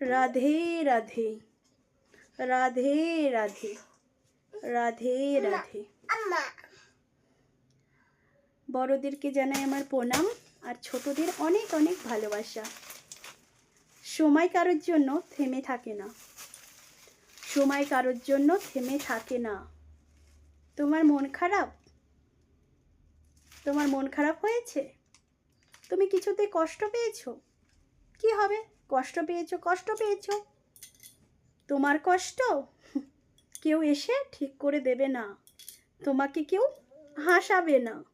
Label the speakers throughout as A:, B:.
A: রাধে রাধে। রাধে রাধে। রাধে রাধে। বড়দেরকে জানাই আমার প্রণাম আর ছোটদের অনেক অনেক ভালোবাসা। সময় কারোর জন্য থেমে থাকে না। সময় কারোর জন্য থেমে থাকে না। তোমার মন খারাপ? তোমার মন খারাপ হয়েছে? তুমি কিছুতে কষ্ট পেয়েছ? কি হবে? কষ্ট পেয়েছ কষ্ট পেয়েছ। তোমার কষ্ট কেউ এসে ঠিক করে দেবে না। তোমাকে কেউ হাসাবে না।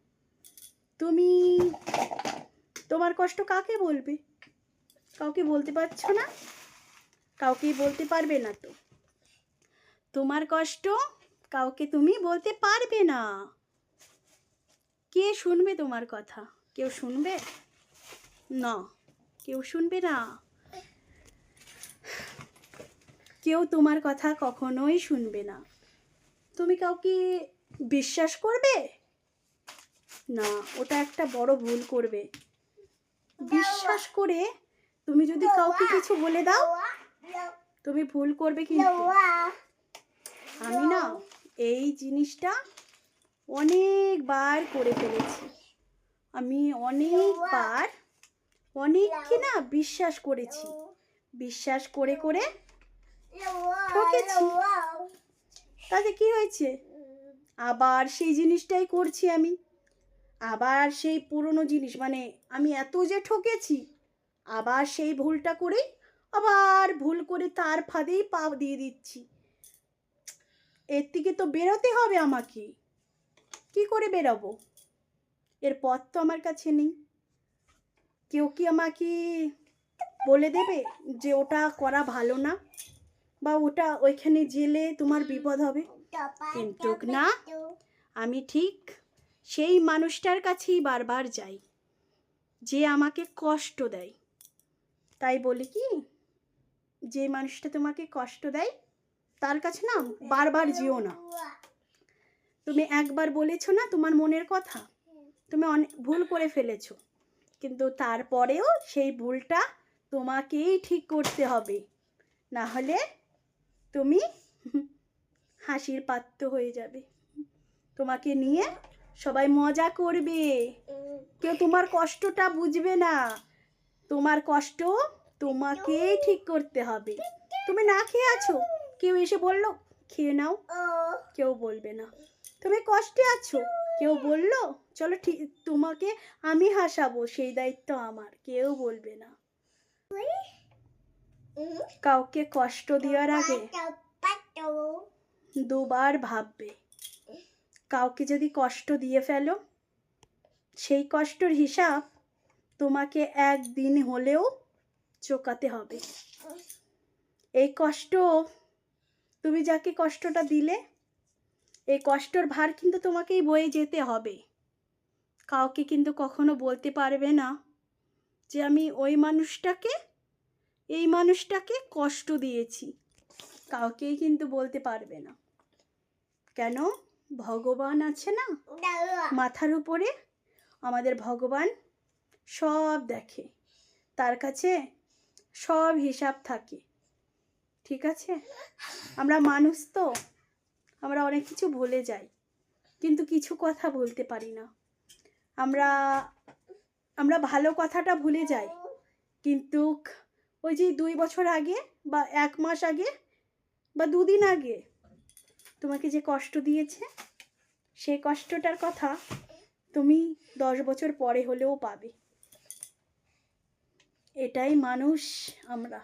A: তুমি, তোমার কষ্ট কাকে বলবে? কাউকে বলতে পারছ না? কাউকে বলতে পারবে না তো। তোমার কষ্ট কাউকে তুমি বলতে পারবে না। কে শুনবে তোমার কথা? কেউ শুনবে? না, কেউ শুনবে না। কেউ তোমার কথা কখনোই শুনবে না। তুমি কাউকে বিশ্বাস করবে? না, ওটা একটা বড় ভুল করবে। বিশ্বাস করে তুমি যদি কাউকে কিছু বলে দাও, তুমি ভুল করবে কিন্তু। আমি না এই জিনিসটা অনেকবার করে ফেলেছি। আমি অনেকবার, অনেককে না বিশ্বাস করেছি। বিশ্বাস করে করে ঠকেছি। তাতে কি হয়েছে? আবার সেই জিনিসটাই করছি আমি। আবার সেই পুরনো জিনিস মানে আমি এত যে ঠকেছি, আবার সেই ভুলটা করেই আবার ভুল করে তার ফাঁদেই পা দিয়ে দিচ্ছি। এর থেকে তো বেরোতে হবে আমাকে। কি করে বেরোবো? এর পথ তো আমার কাছে নেই। কেউ কি আমাকে বলে দেবে যে ওটা করা ভালো না? বা ওটা ওইখানে জেলে তোমার বিপদ হবে। কিন্তু না আমি ঠিক সেই মানুষটার কাছেই বারবার যাই যে আমাকে কষ্ট দেয়। তাই বলি কি যে মানুষটা তোমাকে কষ্ট দেয় তার কাছে না বারবার যেও না। তুমি একবার বলেছ না তোমার মনের কথা? তুমি অনেক ভুল করে ফেলেছো। কিন্তু তারপরেও সেই ভুলটা তোমাকেই ঠিক করতে হবে। না হলে তুমি হাসির পাত্র হয়ে যাবে। তোমাকে নিয়ে সবাই মজা করবে। কেউ তোমার কষ্টটা বুঝবে না। তোমার কষ্ট তোমাকেই ঠিক করতে হবে। তুমি না খেয়ে আছো? কেউ এসে বলল, খেয়ে নাও। কেউ বলবে না। তুমি কষ্টে আছো? কেউ বলল, চলো ঠিক, তোমাকে আমি হাসাবো, সেই দায়িত্ব আমার। কেউ বলবে না। কাউকে কষ্ট দেওয়ার আগে দুবার ভাববে। কাউকে যদি কষ্ট দিয়ে ফেলো, সেই কষ্টর হিসাব তোমাকে একদিন হলেও চোকাতে হবে। এই কষ্ট, তুমি যাকে কষ্টটা দিলে, এই কষ্টর ভার কিন্তু তোমাকেই বয়ে যেতে হবে। কাউকে কিন্তু কখনো বলতে পারবে না যে, আমি ওই মানুষটাকে এই মানুষটাকে কষ্ট দিয়েছি। কাউকেই কিন্তু বলতে পারবে না। কেন? ভগবান আছে না? মাথার উপরে আমাদের ভগবান সব দেখে। তার কাছে সব হিসাব থাকে। ঠিক আছে? আমরা মানুষ তো, আমরা অনেক কিছু ভুলে যাই। কিন্তু কিছু কথা বলতে পারি না। আমরা আমরা ভালো কথাটা ভুলে যাই। কিন্তু ওই যে দুই বছর আগে বা এক মাস আগে বা দুদিন আগে তোমাকে যে কষ্ট দিয়েছে, সেই কষ্টটার কথা তুমি দশ বছর পরে হলেও পাবে। এটাই মানুষ আমরা।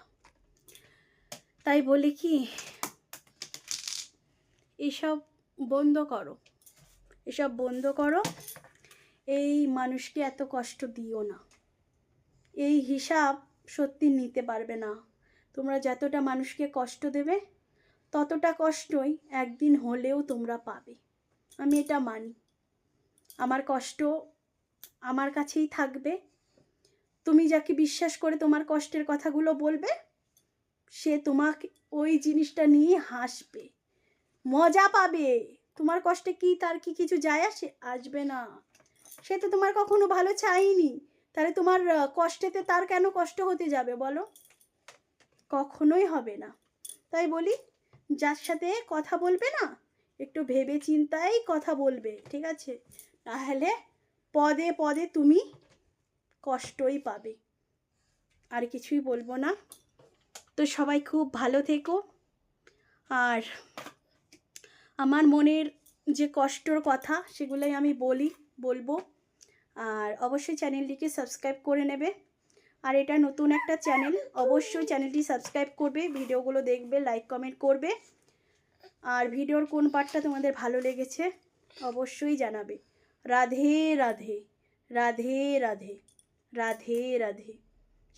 A: তাই বলি কি, এসব বন্ধ করো। এসব বন্ধ করো। এই মানুষকে এত কষ্ট দিও না। এই হিসাব সত্যি নিতে পারবে না। তোমরা যতটা মানুষকে কষ্ট দেবে, ততটা কষ্টই একদিন হলেও তোমরা পাবে। আমি এটা মানি। আমার কষ্ট আমার কাছেই থাকবে। তুমি যাকে বিশ্বাস করে তোমার কষ্টের কথাগুলো বলবে, সে তোমাকে ওই জিনিসটা নিয়ে হাসবে। মজা পাবে। তোমার কষ্টে কি তার কি কিছু যায় আসে? আসবে না। সে তো তোমার কখনো ভালো চাইনি তাহলে তোমার কষ্টেতে তার কেন কষ্ট হতে যাবে বলো? কখনোই হবে না। তাই বলি, যার সাথে কথা বলবে না, একটু ভেবে চিন্তাই কথা বলবে, ঠিক আছে? তাহলে পদে পদে তুমি কষ্টই পাবে। আর কিছুই বলব না। তো সবাই খুব ভালো থেকো। আর আমার মনের যে কষ্টর কথা, সেগুলোই আমি বলি, বলব। আর অবশ্যই চ্যানেলটিকে সাবস্ক্রাইব করে নেবে আর এটা নতুন একটা চ্যানেল অবশ্যই চ্যানেলটি সাবস্ক্রাইব করবে ভিডিওগুলো দেখবে লাইক কমেন্ট করবে আর ভিডিওর কোন পার্টটা তোমাদের ভালো লেগেছে অবশ্যই জানাবে রাধে রাধে রাধে রাধে রাধে রাধে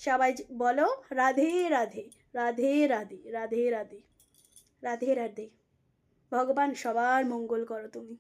A: সবাই বলো রাধে রাধে রাধে রাধে রাধে রাধে রাধে রাধে ভগবান সবার মঙ্গল করো তুমি